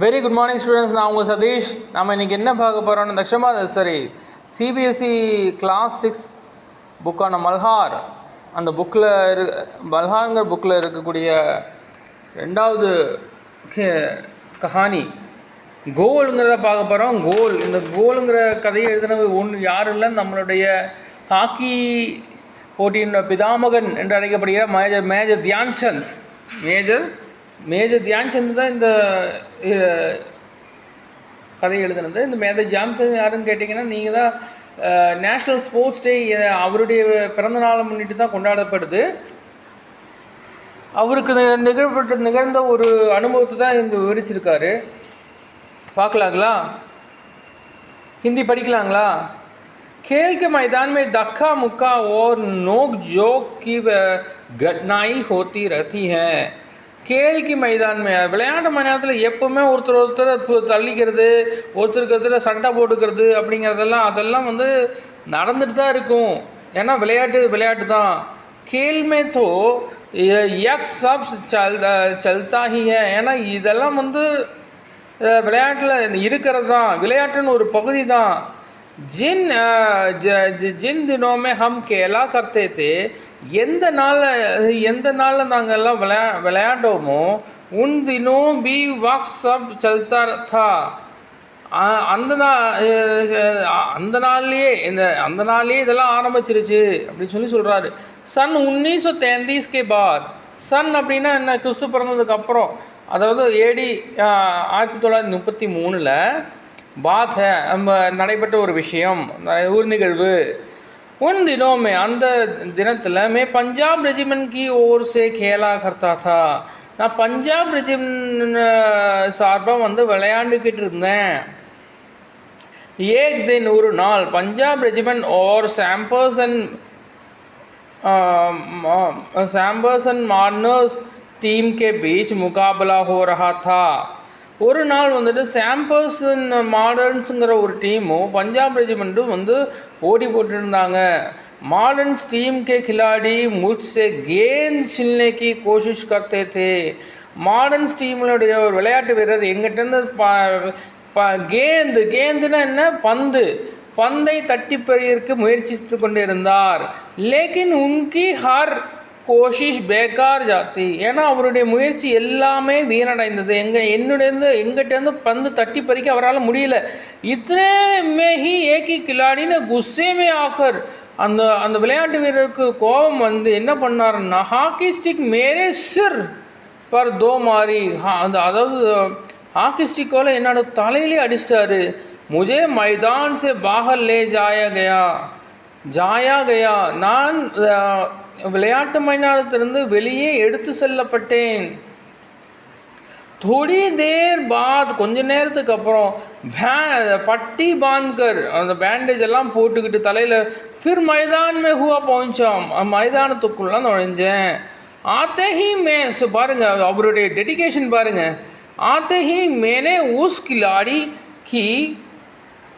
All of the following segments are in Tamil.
வெரி குட் மார்னிங் ஸ்டூடெண்ட்ஸ் நான் உங்கள் சதீஷ். நம்ம இன்றைக்கி என்ன பார்க்க போகிறோம்னு தக்ஷமா சரி. சிபிஎஸ்சி கிளாஸ் சிக்ஸ் புக்கான மல்ஹார். அந்த புக்கில் இரு மல்ஹார்ங்கிற புக்கில் இருக்கக்கூடிய ரெண்டாவது கஹானி. கோல்ங்கிறத பார்க்க போகிறோம் கோல் இந்த கோலுங்கிற கதையை எழுதினது ஒன்று யாரும் இல்லை. நம்மளுடைய ஹாக்கி போட்டியின் பிதாமகன் என்று அழைக்கப்படுகிற major major Dhyan Chand. Major major Dhyan Chand தான் இந்த அஹ், கதை எழுதுனது இந்த மேஜர் தியான்சந்த் யாருன்னு கேட்டிங்கன்னா நீங்கள் தான் நேஷ்னல் ஸ்போர்ட்ஸ் டே அவருடைய பிறந்த நாளை முன்னிட்டு தான் கொண்டாடப்படுது அவருக்கு நி- நிகழ்பட்ட நிகழ்ந்த ஒரு அனுபவத்தை தான் இங்கே விவரிச்சிருக்காரு பார்க்கலாங்களா हिंदी படிக்கலாங்களா खेल के मैदान में धक्का मुक्का और नोक जोक की अ, घटनाएं होती रहती हैं கேள்வி மைதான்மை. விளையாட்டு மைதானத்தில் எப்போவுமே ஒருத்தர் ஒருத்தர் தள்ளிக்கிறது ஒருத்தருக்கு ஒருத்தர் சண்டை போட்டுக்கிறது அப்படிங்கிறதெல்லாம் அதெல்லாம் வந்து நடந்துட்டு தான் இருக்கும். ஏன்னா விளையாட்டு விளையாட்டு தான் கேள்மே தோ எக்ஸ் சப் சல் சல்தாகிய ஏன்னா இதெல்லாம் வந்து விளையாட்டில் இருக்கிறது தான் விளையாட்டுன்னு ஒரு பகுதி தான் जिन अ, ज- ज- जिन दिनों में हम खेला करते थे எந்த நாளில் எந்த நாளில் நாங்கள் எல்லாம் விளையா விளையாண்டோமோ உன் தினம் பி வாக் சப் சல்தா தா அ- அந்த நா அஹ் அந்த நாள்லயே இந்த அந்த நாள்லயே இதெல்லாம் ஆரம்பிச்சிருச்சு அப்படின்னு சொல்லி சொல்கிறாரு சன் உன்னிஸோ தேந்தீஸ்கே பாத் சன் அப்படின்னா என்ன கிறிஸ்து பிறந்ததுக்கு அப்புறம் அதாவது ஏடி அஹ், ஆயிரத்தி தொள்ளாயிரத்தி முப்பத்தி மூணில் பாத் ஹே நம்ம நடைபெற்ற ஒரு விஷயம் ந- ஒரு நிகழ்வு உன் தினோமே அந்த தினத்தில் மே பஞ்சாப் ரெஜிமெண்ட் கி ஓர் சே கேலா கர்த்தா தா நான் பஞ்சாப் ரெஜிமெண்ட் சார்பாக வந்து விளையாண்டுக்கிட்டு இருந்தேன் एक दिन ஒரு நாள் பஞ்சாப் ரெஜிமெண்ட் और सैम्पर्सन सैम्पर्सन मार्नर्स टीम के बीच मुकाबला हो रहा था ஒரு நாள் வந்துட்டு சாம்பர்சன் மாடர்ன்ஸுங்கிற ஒரு டீமும் பஞ்சாப் ரெஜிமெண்ட்டும் வந்து போட்டி போட்டுருந்தாங்க மாடர்ன்ஸ் टीम के खिलाड़ी मुझसे गेंद छिलने की कोशिश करते थे மாடர்ன்ஸ் டீம்களுடைய ஒரு விளையாட்டு வீரர் எங்கிட்டேருந்து ப ப கேந்து கேந்துன்னா என்ன பந்து பந்தை தட்டி பெறியதற்கு முயற்சித்து கொண்டிருந்தார் லேக்கின் உன்கி ஹர் கோஷிஷ் பேக்கார் ஜாத்தி. ஏன்னா அவருடைய முயற்சி எல்லாமே வீணடைந்தது. எங்கள் என்னுடையந்து எங்கிட்டேருந்து பந்து தட்டி பறிக்க அவரால் முடியல. இத்தனை மே ஹி ஏகி கிலாடின்னு குஸ்ஸேமே ஆக்கர். அந்த அந்த விளையாட்டு வீரருக்கு கோபம் வந்து என்ன பண்ணாருன்னா ஹாக்கி ஸ்டிக் மேரே சிர் பர் தோ மாறி ஹா- அந்த அதாவது ஹாக்கி ஸ்டிக்கோல என்னோட தலையிலே அடிச்சிட்டாரு. முஜே மைதான் சே பாகர் லே ஜாயா கயா. ஜாயா கயா. நான் விளையாட்டு மைதானத்திலிருந்து வெளியே எடுத்து செல்லப்பட்டேன். தொடி தேர் பாத் கொஞ்ச நேரத்துக்கு அப்புறம் பே பட்டி பான்கர் அந்த பேண்டேஜ் எல்லாம் போட்டுக்கிட்டு தலையில் ஃபிர் மைதான் மே ஹூவா மைதானத்துக்குள்ளே நுழைஞ்சேன். ஆத்தஹி மே பாருங்கள் அவருடைய டெடிக்கேஷன் பாருங்கள் ஆத்தஹி மேனே ஊஸ் கிலாடி கி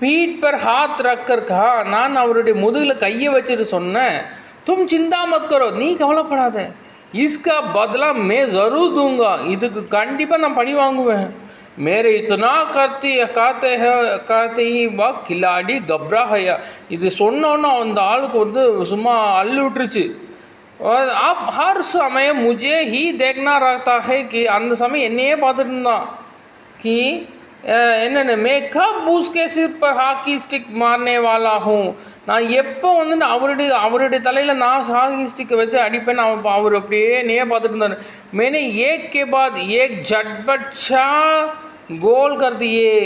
பீட் பர் ஹாத் ரக்கர் கா நான் அவருடைய முதுகில் கையை வச்சுட்டு சொன்னேன். தும் சிந்தா மத் கரோ நீ கவலைப்படாத இஸ்கா பதலா மே ஜரூர் தூங்கா இதுக்கு கண்டிப்பாக நான் பழி வாங்குவேன் மேரே இத்தனா காத்தி காத்தே ஹே- காத்தே ஹி வா கில்லாடி கப்ரா ஹையா இது சொன்னோன்னு அந்த ஆளுக்கு வந்து சும்மா அள்ளு விட்டுருச்சு और आप हर समय मुझे ही देखना रहता है कि அந்த சமயம் என்னையே பார்த்துட்டு இருந்தான் कि அஹ், என்னென்ன மே கப் उसके सिर पर ஹாக்கி ஸ்டிக் மார்னே வாலா ஹூँ நான் எப்போ வந்து அவருடைய அவருடைய தலையில் நான் சாகிஸ்டிக்கை வச்சு அடிப்பேன் அவன் அவர் அப்படியே நேயே பார்த்துட்டு இருந்தார். மேனே ஏக் கே பாத் ஏக் ஜட்பட்சா கோல் கருதியே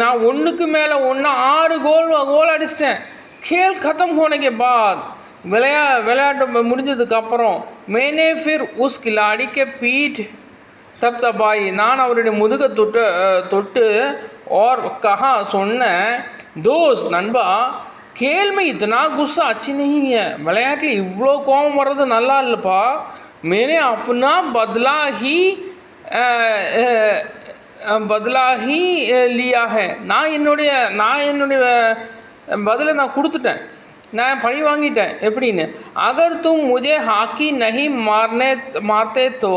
நான் ஒன்றுக்கு மேலே ஒன்று ஆறு கோல் கோல் அடிச்சிட்டேன். கேல் கதம் ஹோனக்கே பாத். விளையா விளையாட்டு முடிஞ்சதுக்கப்புறம் மேனே ஃபிர் உஸ் அடிக்க பீட் தப் தபாய் நான் அவருடைய முதுக தொட்டு தொட்டு ஓர் கஹா சொன்னேன். தோஸ் நண்பா கேள்வி இத்தனா குஸ்ஸா? அச்சு நீங்க. விளையாட்டில் இவ்வளோ கோபம் வர்றது நல்லா இல்லைப்பா. மேனே அப்பனா பதிலாகி ஹி லியாக. நான் என்னுடைய நான் என்னுடைய பதிலை நான் கொடுத்துட்டேன். நான் பழி வாங்கிட்டேன். எப்படின்னு? அகர் தும் முஜே ஹாக்கி நகி மார்னே மார்த்தே தோ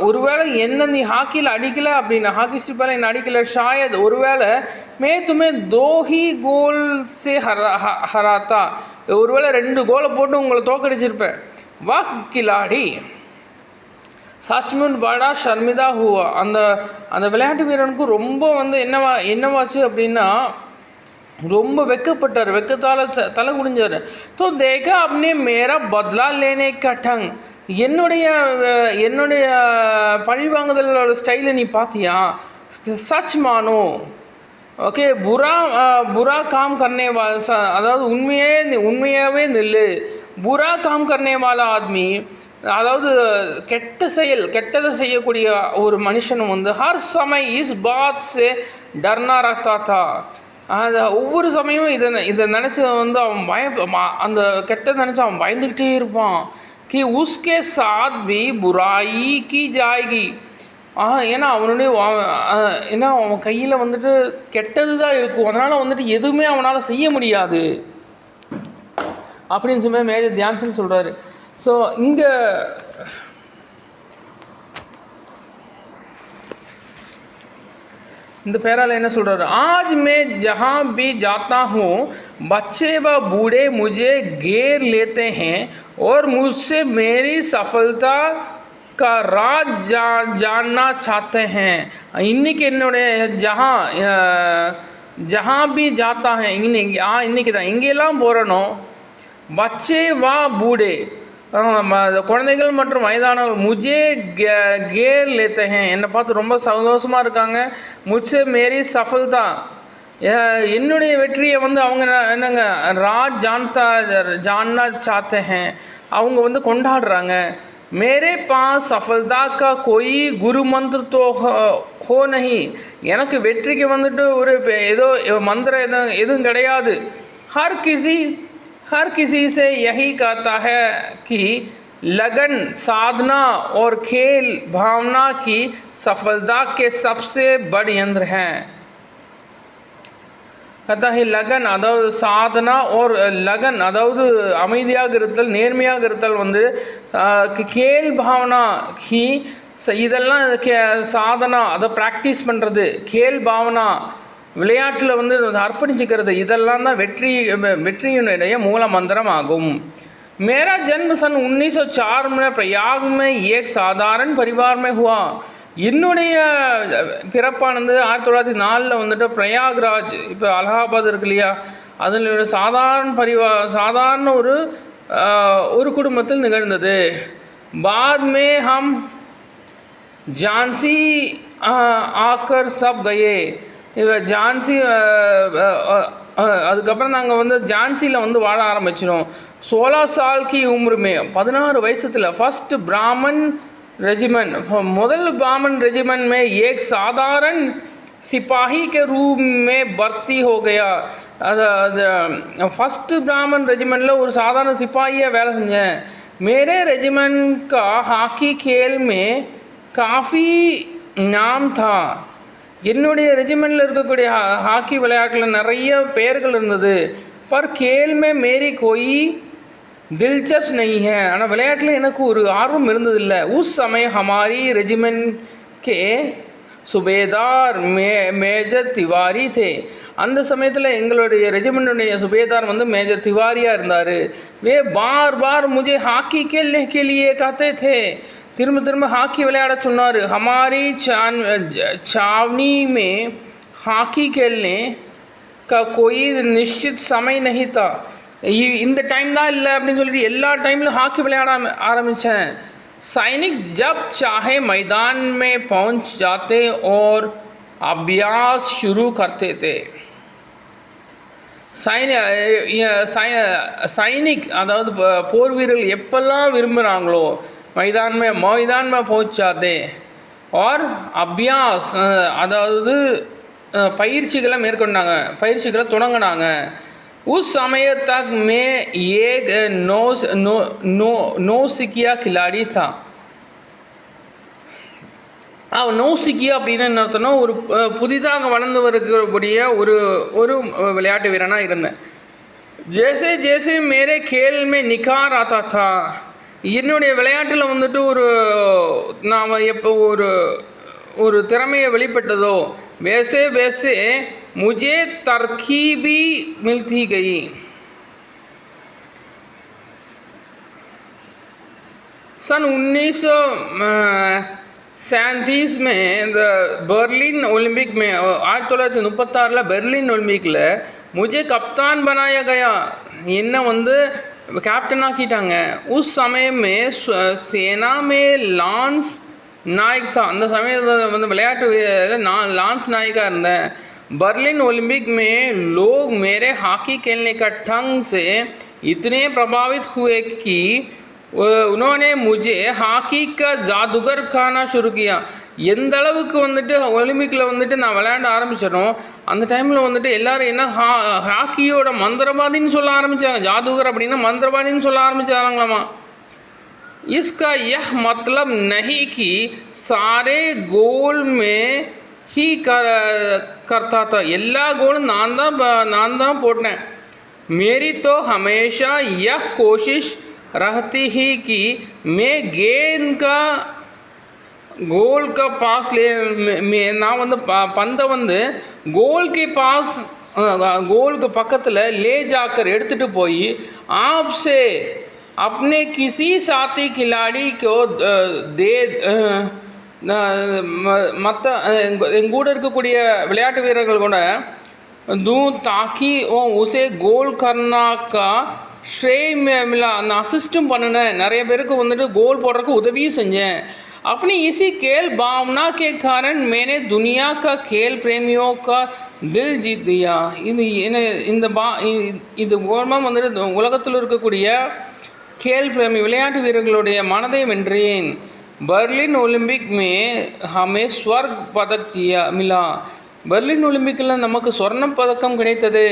ஒருவேளை என்ன நீ ஹாக்கியில் அடிக்கல அப்படின்னா ஹாக்கி ஸ்டிப்பால் என்ன அடிக்கல? ஷாயத். ஒருவேளை மே துமே தோஹி கோல் சே ஹரா ஹ- ஹராத்தா. ஒருவேளை ரெண்டு கோலை போட்டு உங்களை தோக்கடிச்சிருப்பேன் வா கிலாடி சச்முன் பாடா ஷர்மிதா ஹூவா. அந்த அந்த விளையாட்டு வீரனுக்கு ரொம்ப வந்து என்னவா என்னவாச்சு அப்படின்னா ரொம்ப வெக்கப்பட்டார். வெக்கத்தால் தலை குடிஞ்சார் தோ தேகா அப்படின்னே மேரா பத்லா லேனே கட்டங். என்னுடைய என்னுடைய பழிவாங்குதலோட ஸ்டைலை நீ பார்த்தியா சச் மானோ. ஓகே புரா புரா காம் கர்னே வா ச- அதாவது உண்மையே நி- உண்மையாகவே நில்லு. புரா காம் கர்னே வாலா ஆத்மி. அதாவது கெட்ட செயல் கெட்டதை செய்யக்கூடிய ஒரு மனுஷனும் வந்து ஹர் சமய் இஸ் பாத் சே டர்னா ரத்தாத்தா. அது ஒவ்வொரு சமயமும் இதை இதை நினச்சி வந்து அவன் பய அந்த கெட்டதை நினச்சி அவன் பயந்துக்கிட்டே இருப்பான். கி உஸ்கே சாத் भी बुराई கி ஜாய்கி ஆ ஏன்னா அவனுடைய ஏன்னா அவன் கையில் வந்துட்டு கெட்டது தான் இருக்கும் அதனால் வந்துட்டு எதுவுமே அவனால் செய்ய முடியாது அப்படின்னு சொல்லி மேஜர் தியான்சன் சொல்கிறாரு ஸோ இங்கே இந்த பேரால என்ன சொல்றாரு आज मैं जहाँ भी जाता हूँ बच्चे व बूढ़े मुझे घेर लेते हैं और मुझसे मेरी सफलता का राज जा जानना चाहते हैं இன்னைக்கு என்னுடைய ஜஹா ஜஹாं भी जाता है இன்னைக்கு ஆ இன்னைக்கு தான் எங்கெல்லாம் போகிறனோ பச்சே வா பூடே ஆஹ் ம- குழந்தைகள் மற்றும் வயதானவர்கள் முஜே கேர் லேத்தே ஹேன் என்னை பார்த்து ரொம்ப சந்தோஷமாக இருக்காங்க. முச்சே மேரி சஃபல்தா தான் என்னுடைய வெற்றியை வந்து அவங்க என்னங்க ராஜ் ஜான்தா ஜான்னா சாத்தே ஹேன் அவங்க வந்து கொண்டாடுறாங்க. மேரே பாஸ் சஃபல்தா கொய் குரு மந்திர தோ ஹோ- ஹோ நஹி. எனக்கு வெற்றிக்கு வந்துட்டு ஒரு ஏதோ மந்திரம் எதுவும் எதுவும் கிடையாது. ஹர் கிசி हर किसी से यही कहता है कि लगन साधना और खेल भावना की सफलता के सबसे बड़ यंत्र हैं कहता है लगन அதாவது சாதனா और लगन அதாவது அமைதியாக இருத்தல் நேர்மையாக இருத்தல் வந்து ஆஹ், கே- கேல் பாவனா கி ச- இதெல்லாம் கே சாதனா அதை ப்ராக்டிஸ் பண்ணுறது கேல் பாவனா விளையாட்டில் வந்து அர்ப்பணிச்சுக்கிறது இதெல்லாம் தான் வெற்றி வெற்றியினுடைய மூல மந்திரம் ஆகும் मेरा जन्म सन 1904 में प्रयाग में एक साधारण परिवार में हुआ என்னுடைய பிறப்பானது ஆயிரத்தி தொள்ளாயிரத்தி நாலில் வந்துட்டு பிரயாக்ராஜ் இப்போ அலகாபாத் இருக்கு இல்லையா அதில் ஒரு சாதாரண பரிவா சாதாரண ஒரு ஆஹ், ஒரு குடும்பத்தில் நிகழ்ந்தது பாத் மே ஹம் ஜான்சி ஆஹ், ஆக்கர் சப் கயே இவ ஜான்சி ஆஹ், ஆஹ், ஆஹ், அதுக்கப்புறம் நாங்கள் வந்து ஜான்சியில் வந்து வாழ ஆரம்பிச்சிடும் சோலா சால் கி உம்ருமே பதினாறு வயசுல ஃபர்ஸ்ட் பிராமன் रेजिमेंट முதல் ब्राह्मण रेजिमेंट में एक साधारण सिपाही के रूप में भर्ती हो गया அது அது ஃபஸ்ட்டு பிராமன் ரெஜிமெண்ட்டில் ஒரு சாதாரண சிப்பாகியாக வேலை செஞ்சேன் मेरे रेजिमेंट का हॉकी खेल में काफ़ी नाम था என்னுடைய ரெஜிமெண்டில் இருக்கக்கூடிய ஹாக்கி விளையாட்டில் நிறைய பெயர்கள் இருந்தது. பர் கேள்மே மேரி கோயி தில்சப்ஸ் நெய் ஆனால் விளையாட்டில் எனக்கு ஒரு ஆர்வம் இருந்ததில்லை. உஸ் சமய ஹமாரி ரெஜிமெண்ட் கே சுபேதார் மே மேஜர் திவாரி தே. அந்த சமயத்தில் எங்களுடைய ரெஜிமெண்டுடைய சுபேதார் வந்து மேஜர் திவாரியாக இருந்தார். வே பார் பார் முஜே ஹாக்கி கேல்னே கே லியே காத்தே தே. திரும்ப திரும்ப ஹாக்கி விளையாட சொன்னார். ஹமாரி चान छावनी ஹாக்கி खेलने का कोई निश्चित समय नहीं இந்த டைம் தான் இல்லை அப்படின்னு சொல்லிட்டு எல்லா டைம்லையும் ஹாக்கி விளையாட ஆரம்பித்தேன் சைனிக் ஜப் चाहे மைதான் में पहुंच जाते और अभ्यास शुरू करते थे சைனிக் சைனிக் அதாவது போர் வீரர்கள் எப்பெல்லாம் விரும்புகிறாங்களோ மைதான் மே मैदान में पहुंच जाते और अभ्यास அஹ் அதாவது அஹ் பயிற்சிகளை மேற்கொண்டாங்க பயிற்சிகளை தொடங்கினாங்க उस समय तक मैं एक नौ नौ नौ नौ सिकिया खिलाड़ी था அவன் நௌசிக்கியா அப்படின்னு என்ன அர்த்தம்னா ஒரு அஹ், புதிதாக வளர்ந்து வரக்கூடிய ஒரு ஒரு விளையாட்டு வீரனாக இருந்தேன் जैसे जैसे मेरे खेल में निखार आता था என்னுடைய விளையாட்டில் வந்துட்டு ஒரு நாம் எப்போ ஒரு ஒரு திறமையை வெளிப்பட்டதோ वैसे वैसे मुझे तरकीबी मिलती गई सन उन्नीस सौ सैंतीस में இந்த बर्लिन ओलंपिक में ஆயிரத்தி தொள்ளாயிரத்தி முப்பத்தாறில் பெர்லின் ஒலிம்பிக்கில் முஜே கப்தான் बनाया गया என்ன வந்து கேப்டன் ஆக்கிட்டாங்க உஸ் சமயமே சேனா மே லான்ஸ் நாயக் தான் அந்த சமயத்தில் வந்து விளையாட்டு வீரர் நான் லான்ஸ் நாயக்காக இருந்தேன் बर्लिन ओलंपिक में लोग मेरे हॉकी खेलने का ढंग से इतने प्रभावित हुए कि वो- उन्होंने मुझे ஹாக்கி का जादूगर खाना शुरू किया எந்த அளவுக்கு வந்துட்டு ஒலிம்பிக்கில் வந்துட்டு நான் விளையாட ஆரம்பிச்சிடணும் அந்த டைமில் வந்துட்டு எல்லாரும் என்ன ஹா ஹாக்கியோட மந்திரவாதின்னு சொல்ல ஆரம்பித்தாங்க ஜாதூகர் அப்படின்னா மந்திரவாதின்னு சொல்ல ஆரம்பிச்சாங்களாமா इसका यह मतलब नहीं कि सारे गोल में ही कर करता था எல்லா கோலும் நான் தான் ப- நான் தான் போட்டேன் मेरी तो हमेशा यह कोशिश रहती ही कि मैं गेंद का கோல் का पास ले मे- मे- நான் வந்து ப பந்தை வந்து கோல் के पास கோலுக்கு பக்கத்தில் ले जाकर எடுத்துகிட்டு போய் आपसे अपने किसी साथी खिलाड़ी को अ, दे மற்ற எங்க கூட இருக்கக்கூடிய விளையாட்டு வீரர்கள் கூட दूं ताकि वो उसे गोल करना का श्रेय में मिला நான் அசிஸ்டும் பண்ணினேன் நிறைய பேருக்கு வந்துட்டு கோல் போடுறதுக்கு உதவியும் செஞ்சேன் अपनी इसी खेल भावना के कारण मैंने दुनिया का खेल प्रेमियों का दिल जीत दिया இது என்ன இந்த பா இ- இது மூலமாக வந்துட்டு உலகத்தில் இருக்கக்கூடிய खेल प्रेमी விளையாட்டு வீரர்களுடைய மனதை வென்றேன் बर्लिन ओलंपिक में हमें स्वर्ग पदक जिया मिला பெர்லின் ஒலிம்பிக்கில் நமக்கு சொர்ண பதக்கம் கிடைத்தது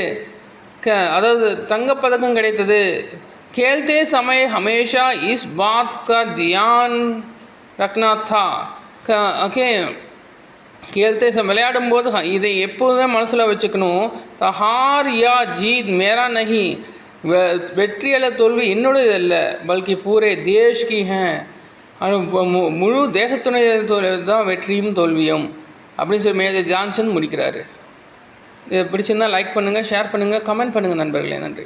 க அதாவது தங்கப்பதக்கம் கிடைத்தது खेलते समय हमेशा इस बात का ध्यान ரக்நாத்தா ஓகே கேள்வி விளையாடும் போது இதை எப்போதுமே மனசில் வச்சுக்கணும். த ஹார் யா ஜீத் மேரா நஹி. வெற்றி அல்ல தோல்வி என்னுடையது அல்ல. பல்கி பூரே தேஷ் கி முழு தேசத்துடைய தான் வெற்றியும் தோல்வியும். அப்படின்னு சொல்லி மேஜர் ஜான்சன் முடிக்கிறாரு. இதை பிடிச்சிருந்தால் லைக் பண்ணுங்கள் ஷேர் பண்ணுங்கள் கமெண்ட் பண்ணுங்கள் நண்பர்களே நன்றி.